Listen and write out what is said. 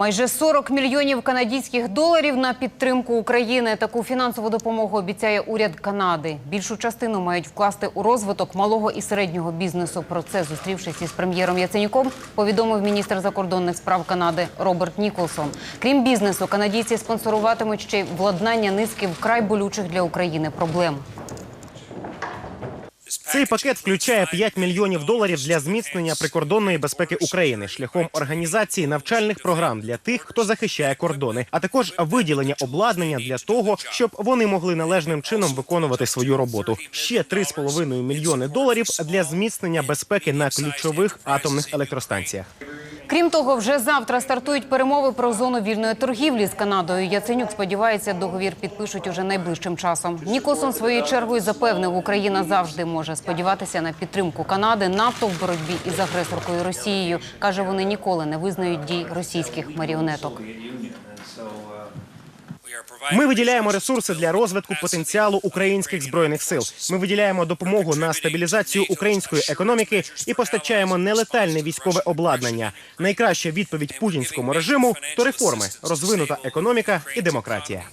Майже 40 мільйонів канадських доларів на підтримку України. Таку фінансову допомогу обіцяє уряд Канади. Більшу частину мають вкласти у розвиток малого і середнього бізнесу. Про це, зустрівшись із прем'єром Яценюком, повідомив міністр закордонних справ Канади Роберт Ніколсон. Крім бізнесу, канадійці спонсоруватимуть ще й владнання низки вкрай болючих для України проблем. Цей пакет включає 5 мільйонів доларів для зміцнення прикордонної безпеки України шляхом організації навчальних програм для тих, хто захищає кордони, а також виділення обладнання для того, щоб вони могли належним чином виконувати свою роботу. Ще 3,5 мільйони доларів для зміцнення безпеки на ключових атомних електростанціях. Крім того, вже завтра стартують перемови про зону вільної торгівлі з Канадою. Яценюк сподівається, договір підпишуть уже найближчим часом. Ніколсон своєю чергою запевнив, Україна завжди може сподіватися на підтримку Канади НАТО в боротьбі із агресоркою Росією. каже, вони ніколи не визнають дій російських маріонеток. Ми виділяємо ресурси для розвитку потенціалу українських збройних сил. Ми виділяємо допомогу на стабілізацію української економіки і постачаємо нелетальне військове обладнання. Найкраща відповідь путінському режиму то реформи, розвинута економіка і демократія.